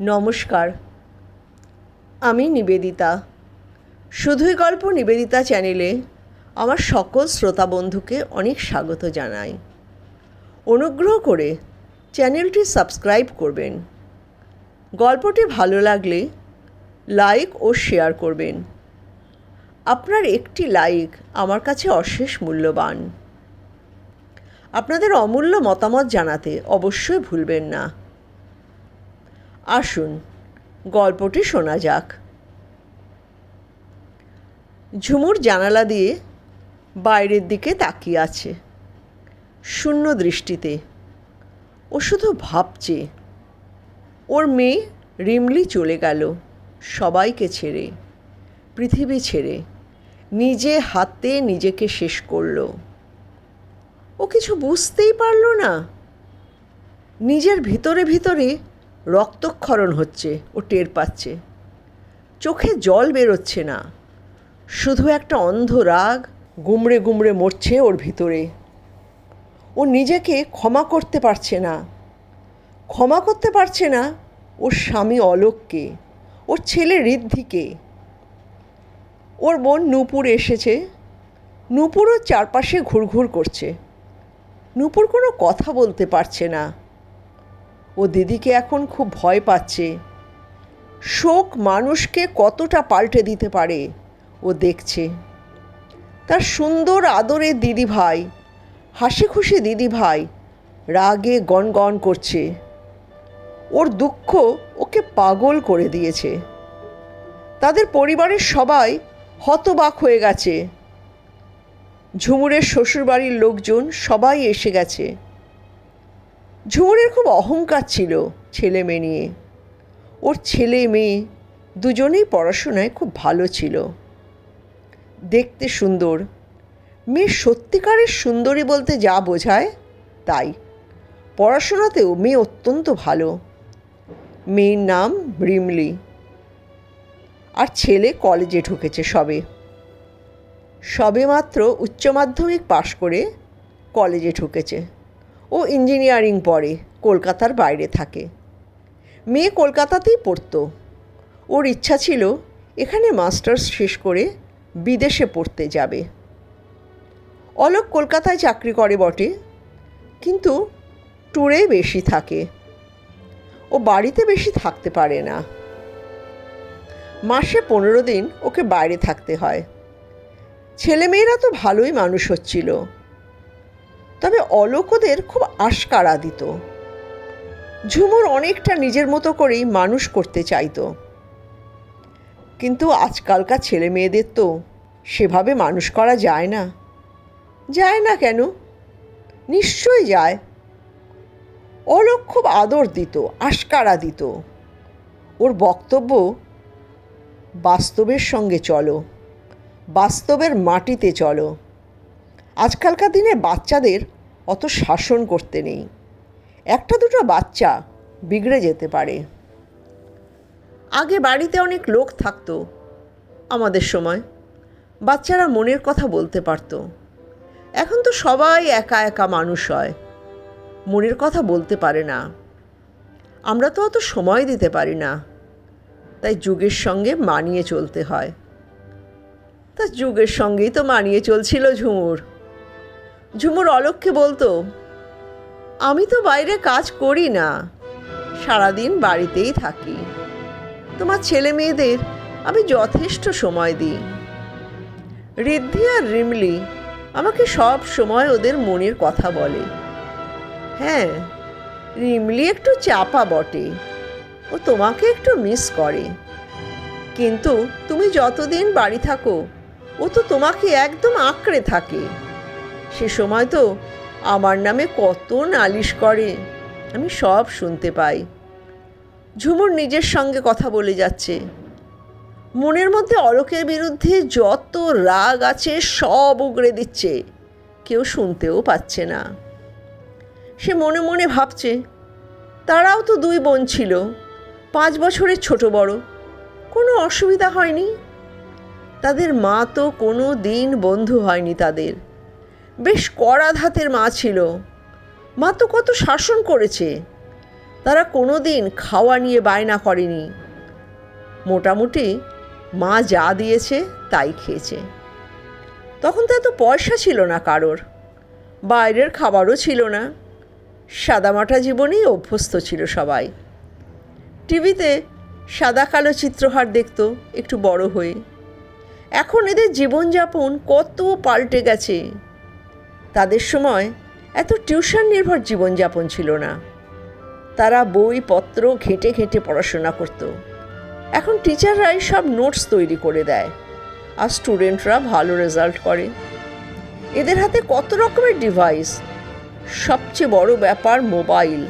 নমস্কার। আমি নিবেদিতা। শুধুই গল্প নিবেদিতা চ্যানেলে আমার সকল শ্রোতা বন্ধুকে অনেক স্বাগত জানাই। অনুগ্রহ করে চ্যানেলটি সাবস্ক্রাইব করবেন। গল্পটি ভালো লাগলে লাইক ও শেয়ার করবেন। আপনার একটি লাইক আমার কাছে অশেষ মূল্যবান। আপনাদের অমূল্য মতামত জানাতে অবশ্যই ভুলবেন না। আসুন, গল্পটি শোনা যাক। ঝুমুর জানালা দিয়ে বাইরের দিকে তাকিয়ে আছে, শূন্য দৃষ্টিতে। ও শুধু ভাবছে, ওর মেয়ে রিমলি চলে গেল সবাইকে ছেড়ে, পৃথিবী ছেড়ে, নিজে হাতে নিজেকে শেষ করল। ও কিছু বুঝতেই পারল না। নিজের ভিতরে ভিতরে রক্তক্ষরণ হচ্ছে ও টের পাচ্ছে। চোখে জল বেরোচ্ছে না। শুধু একটা অন্ধ রাগ গুমড়ে গুমড়ে মরছে ওর ভিতরে। ও নিজেকে ক্ষমা করতে পারছে না। ক্ষমা করতে পারছে না ওর স্বামী অলোককে, ওর ছেলে ঋদ্ধিকে। ওর বোন নূপুর এসেছে। নূপুরও চারপাশে ঘুরঘুর করছে। নূপুর কোনো কথা বলতে পারছে না। ও দিদিকে এখন খুব ভয় পাচ্ছে। শোক মানুষকে কতটা পাল্টে দিতে পারে, ও দেখছে। তার সুন্দর আদরে দিদি ভাই হাসি খুশি দিদি ভাই রাগে গনগন করছে। ওর দুঃখ ওকে পাগল করে দিয়েছে। তাদের পরিবারের সবাই হতবাক হয়ে গেছে। ঝুমুরের শ্বশুরবাড়ির লোকজন সবাই এসে গেছে। ঝুমুরের খুব অহংকার ছিল ছেলে মেয়ে নিয়ে। ওর ছেলে মেয়ে দুজনেই পড়াশোনায় খুব ভালো ছিল। দেখতে সুন্দর। মেয়ে সত্যিকারের সুন্দরী বলতে যা বোঝায় তাই। পড়াশোনাতেও মেয়ে অত্যন্ত ভালো। মেয়ের নাম রিমলি। আর ছেলে কলেজে ঢুকেছে সবে। সবে মাত্র উচ্চ মাধ্যমিক পাশ করে কলেজে ঢুকেছে। ও ইঞ্জিনিয়ারিং পড়ে, কলকাতার বাইরে থাকে। মেয়ে কলকাতাতেই পড়তো। ওর ইচ্ছা ছিল এখানে মাস্টার্স শেষ করে বিদেশে পড়তে যাবে। অলোক কলকাতায় চাকরি করে বটে, কিন্তু ট্যুরে বেশি থাকে। ও বাড়িতে বেশি থাকতে পারে না। মাসে পনেরো দিন ওকে বাইরে থাকতে হয়। ছেলেমেয়েরা তো ভালোই মানুষ হচ্ছিল। তবে অলোকদের খুব আশকারা দিত। ঝুমুর অনেকটা নিজের মতো করেই মানুষ করতে চাইতো। কিন্তু আজকালকার ছেলে মেয়েদের তো সেভাবে মানুষ করা যায় না। যায় না কেন? নিশ্চয়ই যায়। অলোক খুব আদর দিত, আশকারা দিত। ওর বক্তব্য বাস্তবের সঙ্গে চলো, বাস্তবের মাটিতে চলো। আজকালকার দিনে বাচ্চাদের অত শাসন করতে নেই। একটা দুটো বাচ্চা বিগড়ে যেতে পারে। আগে বাড়িতে অনেক লোক থাকতো আমাদের সময়। বাচ্চারা মনের কথা বলতে পারতো। এখন তো সবাই একা একা মানুষ হয়। মনের কথা বলতে পারে না। আমরা তো অত সময় দিতে পারি না। তাই যুগের সঙ্গে মানিয়ে চলতে হয়। তা যুগের সঙ্গেই তো মানিয়ে চলছিল ঝুমুর। ঝুমুর অলোককে বলতো, আমি তো বাইরে কাজ করি না, সারাদিন বাড়িতেই থাকি। তোমার ছেলে মেয়েদের আমি যথেষ্ট সময় দিই। ঋদ্ধি আর রিমলি আমাকে সব সময় ওদের মনের কথা বলে। হ্যাঁ রিমলি একটু চাপা বটে, ও তোমাকে একটু মিস করে। কিন্তু তুমি যতদিন বাড়ি থাকো, ও তো তোমাকে একদম আঁকড়ে থাকে। সে সময় তো আমার নামে কত নালিশ করে। আমি সব শুনতে পাই। ঝুমুর নিজের সঙ্গে কথা বলে যাচ্ছে। মনের মধ্যে অলোকের বিরুদ্ধে যত রাগ আছে সব উগড়ে দিচ্ছে। কেউ শুনতেও পাচ্ছে না। সে মনে মনে ভাবছে, তারাও তো দুই বোন ছিল, পাঁচ বছরের ছোট বড়। কোনো অসুবিধা হয়নি। তাদের মা তো কোনো দিন বন্ধু হয়নি তাদের। বেশ কড়া ধাতের মা ছিল। মা তো কত শাসন করেছে। তারা কোনো দিন খাওয়া নিয়ে বায়না করেনি। মোটামুটি মা যা দিয়েছে তাই খেয়েছে। তখন তো এত পয়সা ছিল না কারোর। বাইরের খাবারও ছিল না। সাদামাটা জীবনেই অভ্যস্ত ছিল সবাই। টিভিতে সাদা কালো চিত্রহার দেখতো একটু বড় হয়ে। এখন এদের জীবনযাপন কত পাল্টে গেছে। তাদের সময় এত টিউশন নির্ভর জীবনযাপন ছিল না। তারা বইপত্র ঘেঁটে ঘেঁটে পড়াশোনা করত। এখন টিচাররাই সব নোটস তৈরি করে দেয় আর স্টুডেন্টরা ভালো রেজাল্ট করে। এদের হাতে কত রকমের ডিভাইস? সবচেয়ে বড় ব্যাপার মোবাইল।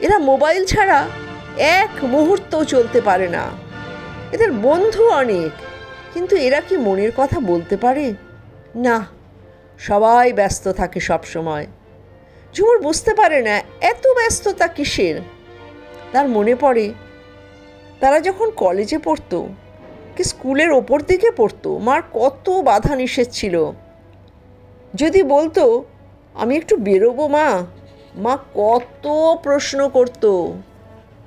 এরা মোবাইল ছাড়া এক মুহূর্তও চলতে পারে না। এদের বন্ধু অনেক, কিন্তু এরা কি মনের কথা বলতে পারে? না সবাই ব্যস্ত থাকে সব সময় ঝুমুর বুঝতে পারে না, এত ব্যস্ততা কিসের? তার মনে পড়ে, তারা যখন কলেজে পড়তো কি স্কুলের ওপর দিকে পড়তো, মার কত বাধা নিষেধ ছিল। যদি বলতো, আমি একটু বেরোবো, মা। মা কত প্রশ্ন করতো,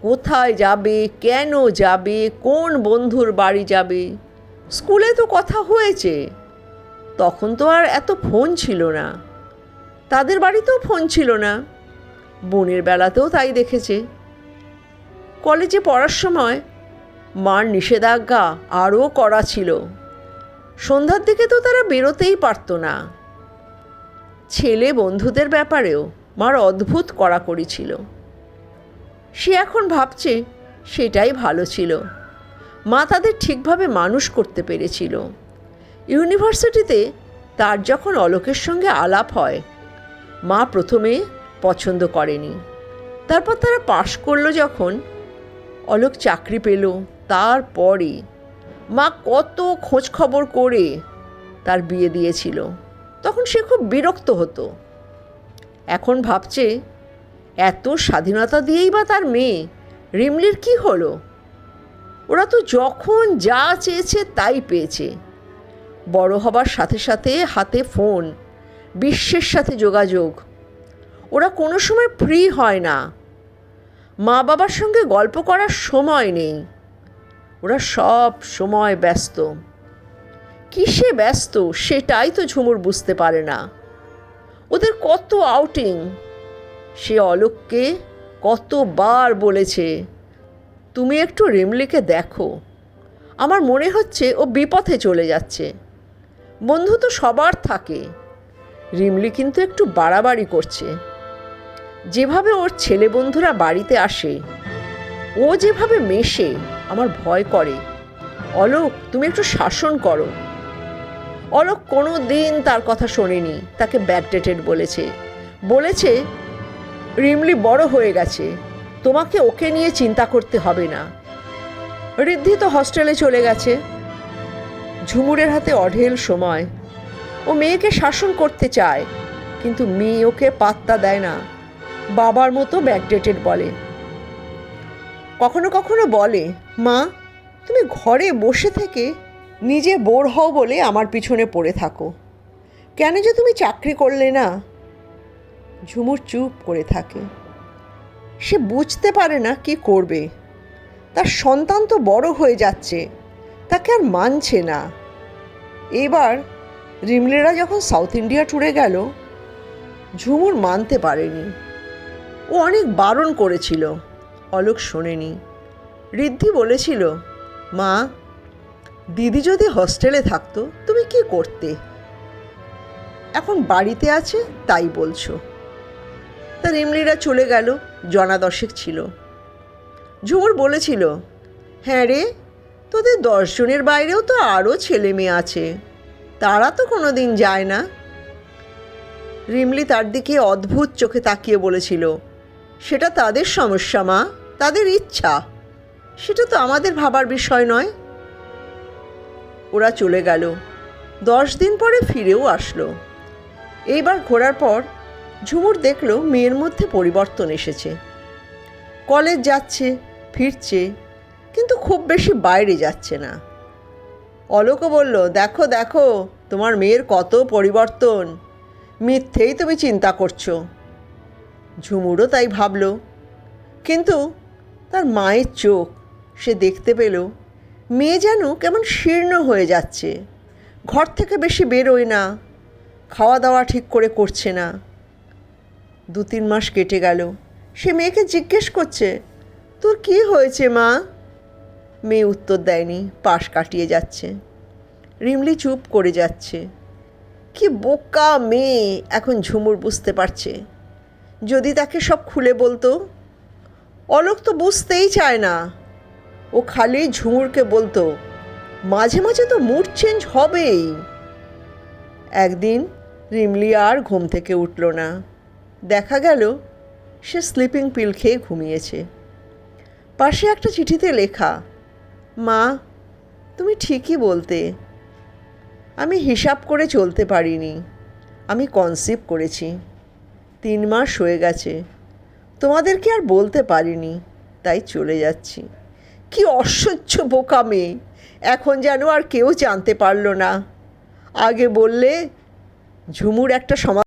কোথায় যাবে? কেন যাবে? কোন বন্ধুর বাড়ি যাবে? স্কুলে তো কথা হয়েছে। তখন তো আর এত ফোন ছিল না। তাদের বাড়িতেও ফোন ছিল না। বোনের বেলাতেও তাই দেখেছে। কলেজে পড়ার সময় মার নিষেধাজ্ঞা আরও করা ছিল। সন্ধ্যার দিকে তো তারা বেরোতেই পারতো না। ছেলে বন্ধুদের ব্যাপারেও মার অদ্ভুত কড়াকড়ি ছিল। সে এখন ভাবছে সেটাই ভালো ছিল। মা তাদের ঠিকভাবে মানুষ করতে পেরেছিল। ইউনিভার্সিটিতে তার যখন অলোকের সঙ্গে আলাপ হয়, মা প্রথমে পছন্দ করেনি। তারপর তারা পাশ করল যখন, অলোক চাকরি পেল তারপরে মা কত খোঁজ খবর করে তার বিয়ে দিয়েছিল। তখন সে খুব বিরক্ত হতো। এখন ভাবছে, এত স্বাধীনতা দিয়েই বা তার মেয়ে রিমলির কি হলো? ওরা তো যখন যা চেয়েছে তাই পেয়েছে। বড় হবার সাথে সাথে হাতে ফোন, বিশ্বের সাথে যোগাযোগ। ওরা কোনো সময় ফ্রি হয় না। মা বাবার সঙ্গে গল্প করার সময় নেই। ওরা সব সময় ব্যস্ত। কিসে ব্যস্ত সেটাই তো ঝুমুর বুঝতে পারে না। ওদের কত আউটিং সে অলোককে কতবার বলেছে, তুমি একটু রিমলিকে দেখো। আমার মনে হচ্ছে ও বিপথে চলে যাচ্ছে। বন্ধু তো সবার থাকে। রিমলি কিন্তু একটু বাড়াবাড়ি করছে। যেভাবে ওর ছেলে বন্ধুরা বাড়িতে আসে, ও যেভাবে মেশে, আমার ভয় করে। অলোক, তুমি একটু শাসন করো। অলোক কোনো দিন তার কথা শোনেনি, তাকে ব্যাকডেটেড বলেছে। বলেছে, রিমলি বড় হয়ে গেছে, তোমাকে ওকে নিয়ে চিন্তা করতে হবে না। ঋদ্ধি তো হস্টেলে চলে গেছে। ঝুমুরের হাতে অঢেল সময়। ও মেয়েকে শাসন করতে চায়, কিন্তু মেয়ে ওকে পাত্তা দেয় না। বাবার মতো ব্যাকডেটেড বলে। কখনো কখনো বলে, মা, তুমি ঘরে বসে থেকে নিজে বোর হও বলে আমার পিছনে পড়ে থাকো। কেন যে তুমি চাকরি করলে না? ঝুমুর চুপ করে থাকে। সে বুঝতে পারে না কি করবে। তার সন্তান তো বড় হয়ে যাচ্ছে। তাকে আর মানছে না। এবার রিমলেরা যখন সাউথ ইন্ডিয়া ট্যুরে গেল, ঝুমুর মানতে পারেনি। ও অনেক বারণ করেছিল। অলোক শোনেনি। ঋদ্ধি বলেছিল, মা, দিদি যদি হস্টেলে থাকতো, তুমি কি করতে? এখন বাড়িতে আছে, তাই বলছো। তা রিমলিরা চলে গেল জনা দশেক ছিল। ঝুমুর বলেছিল হ্যাঁ রে তোদের দশজনের বাইরেও তো আরও ছেলে মেয়ে আছে। তারা তো কোনো দিন যায় না। রিমলি তার দিকে অদ্ভুত চোখে তাকিয়ে বলেছিল, সেটা তাদের সমস্যা, মা। তাদের ইচ্ছা। সেটা তো আমাদের ভাবার বিষয় নয়। ওরা চলে গেল। দশ দিন পরে ফিরেও আসলো। এইবার ঘোরার পর ঝুমুর দেখল মেয়ের মধ্যে পরিবর্তন এসেছে। কলেজ যাচ্ছে, ফিরছে কিন্তু খুব বেশি বাইরে যাচ্ছে না। অলোকও বলল, দেখো দেখো, তোমার মেয়ের কত পরিবর্তন। মিথ্যেই তুমি চিন্তা করছ ঝুমুরও তাই ভাবল। কিন্তু তার মায়ের চোখ সে দেখতে পেল, মেয়ে যেন কেমন শীর্ণ হয়ে যাচ্ছে। ঘর থেকে বেশি বেরোয় না খাওয়া দাওয়া ঠিক করে করছে না। দু তিন মাস কেটে গেল। সে মেয়েকে জিজ্ঞেস করছে, তোর কি হয়েছে মা? মেয়ে উত্তর দেয়নি, পাশ কাটিয়ে যাচ্ছে। রিমলি চুপ করে যাচ্ছে। কি বোকা মেয়ে, এখন ঝুমুর বুঝতে পারছে। যদি তাকে সব খুলে বলতো? অলোক তো বুঝতেই চায় না। ও খালি ঝুমুরকে বলতো, মাঝে মাঝে তো মুড চেঞ্জ হবেই। একদিন রিমলি আর ঘুম থেকে উঠল না। দেখা গেল, সে স্লিপিং পিল খেয়ে ঘুমিয়েছে। পাশে একটা চিঠিতে লেখা মা, তুমি ঠিকই বলতে। আমি হিসাব করে চলতে পারিনি। আমি কনসিভ করেছি। তিন মাস হয়ে গেছে। তোমাদেরকে আর বলতে পারিনি, তাই চলে যাচ্ছি। কি অসহ্য বোকা মেয়ে! এখন যেন আর কেউ জানতে পারল না। আগে বললে ঝুমুর একটা সমা